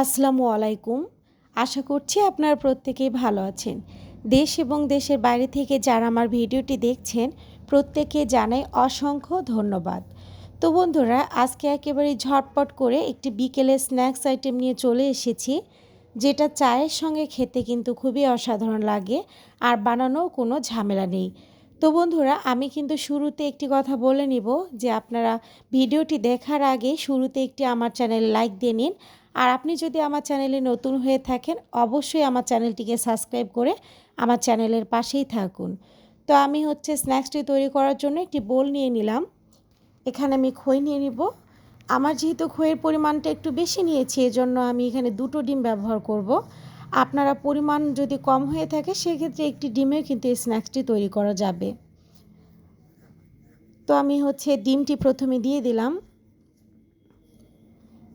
আসসালামু আলাইকুম। আশা করছি আপনারা প্রত্যেকেই ভালো আছেন। দেশ এবং দেশের বাইরে থেকে যারা আমার ভিডিওটি দেখছেন প্রত্যেকে জানাই অসংখ্য ধন্যবাদ। তো বন্ধুরা, আজকে একেবারে ঝটপট করে একটি বিকেলে স্ন্যাক্স আইটেম নিয়ে চলে এসেছি, যেটা চায়ের সঙ্গে খেতে কিন্তু খুবই অসাধারণ লাগে, আর বানানোও কোনো ঝামেলা নেই। তো বন্ধুরা, আমি কিন্তু শুরুতে একটি কথা বলে নিব যে আপনারা ভিডিওটি দেখার আগে শুরুতে একটি আমার চ্যানেল লাইক দিয়ে নিন। আর আপনি যদি আমার চ্যানেলে নতুন হয়ে থাকেন, অবশ্যই আমার চ্যানেলটিকে সাবস্ক্রাইব করে আমার চ্যানেলের পাশেই থাকুন। তো আমি হচ্ছে স্ন্যাক্সটি তৈরি করার জন্য একটি বোল নিয়ে নিলাম। এখানে আমি খই নিয়ে নিব। আমার যেহেতু খইয়ের পরিমাণটা একটু বেশি নিয়েছি, এজন্য আমি এখানে দুটো ডিম ব্যবহার করব। আপনারা পরিমাণ যদি কম হয়ে থাকে, সেক্ষেত্রে একটি ডিমেও কিন্তু এই স্ন্যাক্সটি তৈরি করা যাবে। তো আমি হচ্ছে ডিমটি প্রথমে দিয়ে দিলাম।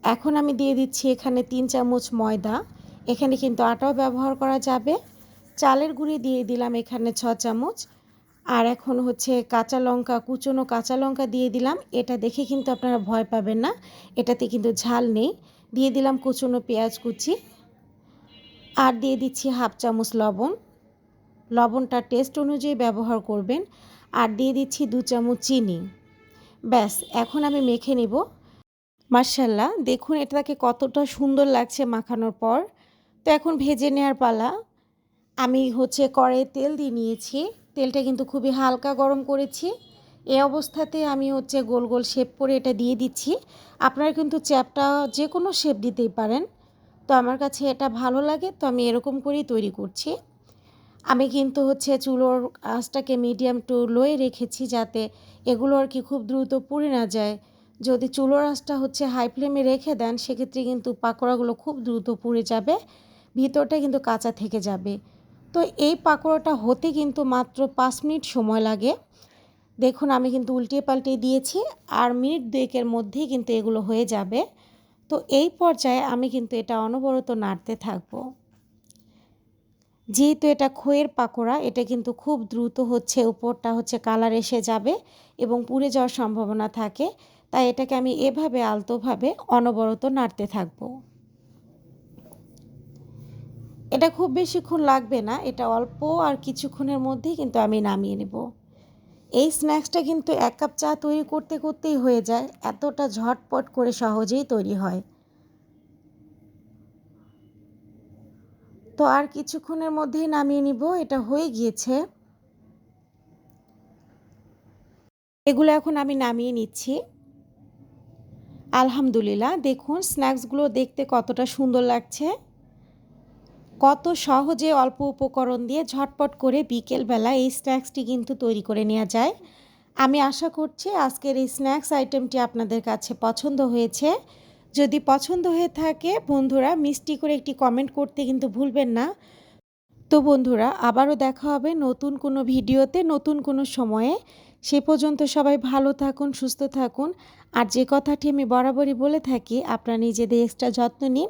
এখন আমি দিয়ে দিচ্ছি এখানে তিন চামচ ময়দা। এখানে কিন্তু আটাও ব্যবহার করা যাবে। চালের গুঁড়ি দিয়ে দিলাম এখানে ছ চামচ। আর এখন হচ্ছে কাঁচা লঙ্কা, কুচনো কাঁচা লঙ্কা দিয়ে দিলাম। এটা দেখে কিন্তু আপনারা ভয় পাবেন না। এটাতে কিন্তু ঝাল নেই। দিয়ে দিলাম কুচনো পেঁয়াজ কুচি। আর দিয়ে দিচ্ছি হাফ চামচ লবণ। লবণটা টেস্ট অনুযায়ী ব্যবহার করবেন। আর দিয়ে দিচ্ছি দু চামচ চিনি। ব্যাস, এখন আমি মেখে নিব। মার্শাল্লাহ দেখুন এটাকে কতটা সুন্দর লাগছে মাখানোর পর। তো এখন ভেজে নেওয়ার পালা। আমি হচ্ছে কড়াইয়ে তেল দিয়ে নিয়েছি। তেলটা কিন্তু খুবই হালকা গরম করেছি। এ অবস্থাতে আমি হচ্ছে গোল গোল শেপ করে এটা দিয়ে দিচ্ছি। আপনারা কিন্তু চ্যাপটা যে কোনো শেপ দিতেই পারেন। তো আমার কাছে এটা ভালো লাগে, তো আমি এরকম করেই তৈরি করছি। আমি কিন্তু হচ্ছে চুলোর আঁচটাকে মিডিয়াম টু লোয়ে রেখেছি যাতে এগুলো আর কি খুব দ্রুত পুড়ে না যায়। যদি চুলোর আঁচটা হচ্ছে হাই ফ্লেমে রেখে দেন, সেক্ষেত্রে কিন্তু পাকোড়াগুলো খুব দ্রুত পুড়ে যাবে, ভিতরটা কিন্তু কাঁচা থেকে যাবে। তো এই পাকোড়াটা হতে কিন্তু মাত্র পাঁচ মিনিট সময় লাগে। দেখুন আমি কিন্তু উল্টিয়ে পাল্টিয়ে দিয়েছি, আর মিনিট দুয়েকের মধ্যেই কিন্তু এগুলো হয়ে যাবে। তো এই পর্যায়ে আমি কিন্তু এটা অনবরত নাড়তে থাকব। যেহেতু এটা খয়ের পাকোড়া, এটা কিন্তু খুব দ্রুত হচ্ছে, উপরটা হচ্ছে কালার এসে যাবে এবং পুড়ে যাওয়ার সম্ভাবনা থাকে। তাই এটাকে আমি এভাবে আলতোভাবে অনবরত নাড়তে থাকব। এটা খুব বেশিক্ষণ লাগবে না, এটা অল্প আর কিছুক্ষণের মধ্যেই কিন্তু আমি নামিয়ে নেব। এই স্ন্যাক্সটা কিন্তু এক কাপ চা তৈরি করতে করতেই হয়ে যায়। এতটা ঝটপট করে সহজেই তৈরি হয়। তো আর কিছুক্ষণের মধ্যেই নামিয়ে নিব। এটা হয়ে গিয়েছে। এগুলো এখন আমি নামিয়ে নিচ্ছি। আলহামদুলিল্লাহ, দেখুন স্ন্যাক্সগুলো দেখতে কতটা সুন্দর লাগছে। কত সহজে অল্প উপকরণ দিয়ে ঝটপট করে বিকেলবেলা এই স্ন্যাক্সটি কিন্তু তৈরি করে নেওয়া যায়। আমি আশা করছি আজকের এই স্ন্যাক্স আইটেমটি আপনাদের কাছে পছন্দ হয়েছে। যদি পছন্দ হয়ে থাকে বন্ধুরা, মিষ্টি করে একটি কমেন্ট করতে কিন্তু ভুলবেন না। তো বন্ধুরা, আবারও দেখা হবে নতুন কোনো ভিডিওতে, নতুন কোনো সময়ে। সে পর্যন্ত সবাই ভালো থাকুন, সুস্থ থাকুন। আর যে কথাটি আমি বরাবরই বলে থাকি, আপনারা নিজেদের এক্সট্রা যত্ন নিন।